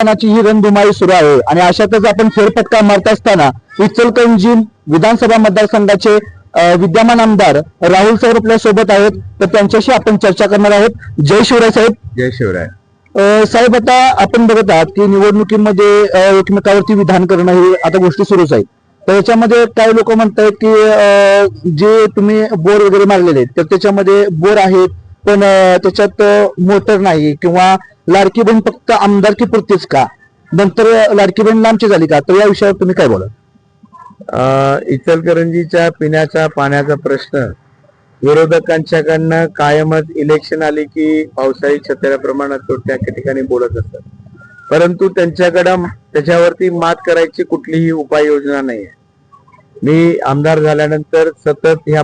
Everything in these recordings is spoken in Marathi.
ही रणधुमाळी सुरू आहे. आणि अशातच आपण फेरफटका मारत असताना इचलकरंजी विधानसभा मतदारसंघाचे विद्यमान आमदार राहुल साहेब आपल्यासोबत आहेत. तर त्यांच्याशी आपण चर्चा करणार आहोत. जय शिवराय साहेब. जय शिवराय. साहेब आता आपण बघत आहात की निवडणुकीमध्ये एकमेकावरती विधान करणं ही आता गोष्टी सुरूच आहेत तर याच्यामध्ये काही लोक म्हणतायत की जे तुम्ही बोर वगैरे मारलेले आहेत तर त्याच्यामध्ये बोर आहेत पण त्याच्यात मोटर नाही किंवा लाडकी बहीण फक्त आमदारकी पुरतीच का? नंतर लाडकी बहीण लांबची झाली का? तर या विषयावर तुम्ही काय बोला अं, इचलकरंजीच्या पिण्याचा पाण्याचा प्रश्न. विरोधकांच्याकडनं कायमच इलेक्शन आले की पावसाळी छत्र्या प्रमाणात तो त्या ठिकाणी बोलत असतात. परंतु त्यांच्याकडं त्याच्यावरती मात करायची कुठलीही उपाययोजना नाही आहे. मी आमदार झाल्यानंतर सतत ह्या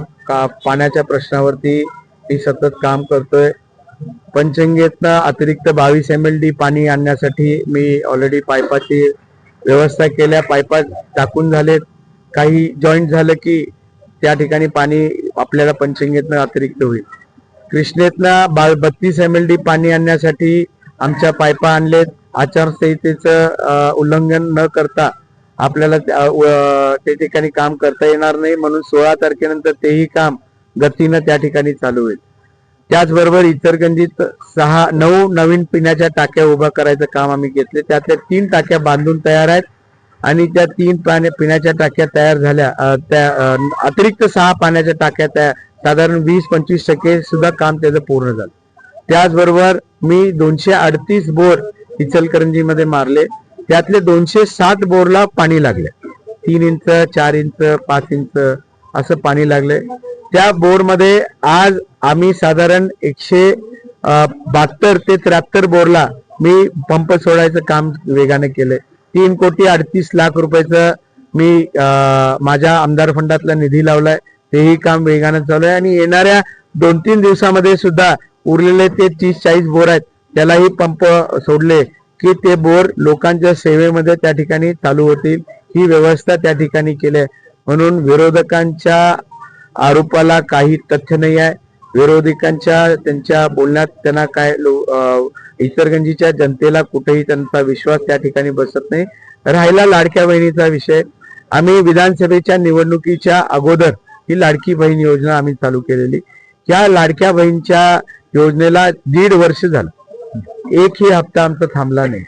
पाण्याच्या प्रश्नावरती ती सतत काम करतोय. पंचंगेतनं अतिरिक्त बावीस एम एल डी पाणी आणण्यासाठी मी ऑलरेडी पायपाची व्यवस्था केल्या. पायपा टाकून झालेत. काही जॉईंट झालं की त्या ठिकाणी पाणी आपल्याला पंचंगेतनं अतिरिक्त होईल. कृष्णेतनं बा बत्तीस एम एल डी पाणी आणण्यासाठी आमच्या पायपा आणलेत. आचारसंहितेचं उल्लंघन न करता आपल्याला ते त्या ठिकाणी काम करता येणार नाही. म्हणून सोळा तारखेनंतर तेही काम गतीनं त्या ठिकाणी चालू होईल. त्याचबरोबर इतरगंजीत सहा नऊ नवीन पिण्याच्या टाक्या उभा करायचं काम आम्ही घेतले. त्यातल्या तीन टाक्या बांधून तयार आहेत आणि त्या तीन पाण्या पिण्याच्या टाक्या तयार झाल्या. त्या अतिरिक्त सहा पाण्याच्या टाक्या तयार साधारण वीस पंचवीस टक्के सुद्धा काम त्याचं पूर्ण झालं. त्याचबरोबर मी दोनशे अडतीस बोर इचलकरंजीमध्ये मारले. त्यातले दोनशे सात बोरला पाणी लागले. तीन इंच चार इंच पाच इंच असं पाणी लागले. त्या बोरमध्ये आज आम्ही साधारण एकशे बहात्तर ते त्र्याहत्तर बोरला मी पंप सोडायचं काम वेगाने केलंय. तीन कोटी अडतीस लाख रुपयाचं मी माझ्या आमदार फंडातला निधी लावलाय. तेही काम वेगाने चालू आहे आणि येणाऱ्या दोन तीन दिवसामध्ये सुद्धा उरलेले ते तीस चाळीस बोर आहेत त्यालाही पंप सोडले की ते बोर लोकांच्या सेवेमध्ये त्या ठिकाणी चालू होतील. ही व्यवस्था त्या ठिकाणी केली आहे. म्हणून विरोधकांच्या आरोपाला काही तथ्य नाही आहे. विरोधकांच्या त्यांच्या बोलण्यात त्यांना काय लो- अं, जनतेला कुठेही त्यांचा विश्वास त्या ठिकाणी बसत नाही. राहिला लाडक्या बहिणीचा विषय. आम्ही विधानसभेच्या निवडणुकीच्या अगोदर ही लाडकी बहीण योजना आम्ही चालू केलेली. या लाडक्या बहीणच्या योजनेला दीड वर्ष झालं. एकही हप्ता आमचा थांबला नाही.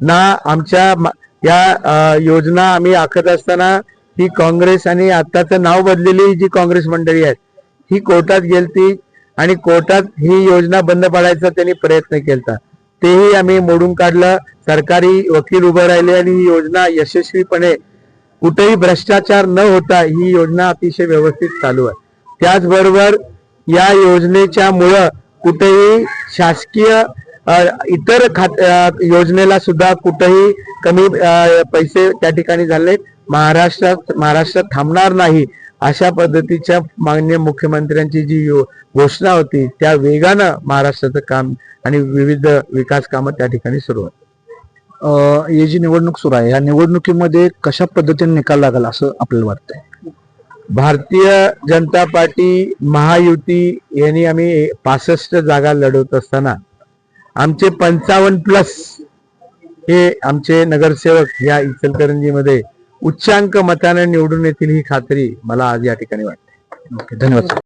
ना आमच्या या योजना आम्ही आखत असताना ही काँग्रेस आणि आताचं नाव बदलेली जी काँग्रेस मंडळी आहेत ही कोर्टात गेलती आणि कोर्टात ही योजना बंद पाडायचा त्यांनी प्रयत्न केला तेही आम्ही मोडून काढलं. सरकारी वकील उभे राहिले आणि ही योजना यशस्वीपणे कुठेही भ्रष्टाचार न होता ही योजना अतिशय व्यवस्थित चालू आहे. त्याचबरोबर या योजनेच्या मुळे कुठेही शासकीय इतर खात योजनेला सुद्धा कुठेही कमी पैसे त्या ठिकाणी झाले महाराष्ट्रात महाराष्ट्रात थांबणार नाही अशा पद्धतीच्या माननीय मुख्यमंत्र्यांची जी घोषणा होती त्या वेगानं महाराष्ट्राचं काम आणि विविध विकास कामं त्या ठिकाणी सुरू आहेत. अ, ही जी निवडणूक सुरू आहे या निवडणुकीमध्ये कशा पद्धतीने निकाल लागेल असं आपल्याला वाटतंय? भारतीय जनता पार्टी महायुती यांनी आम्ही पासष्ट जागा लढवत असताना आमचे पंचावन्न प्लस हे आमचे नगरसेवक या इचलकरंजीमध्ये उच्चांक मताने निवडून येतील ही खात्री मला आज या ठिकाणी वाटते. ओके धन्यवाद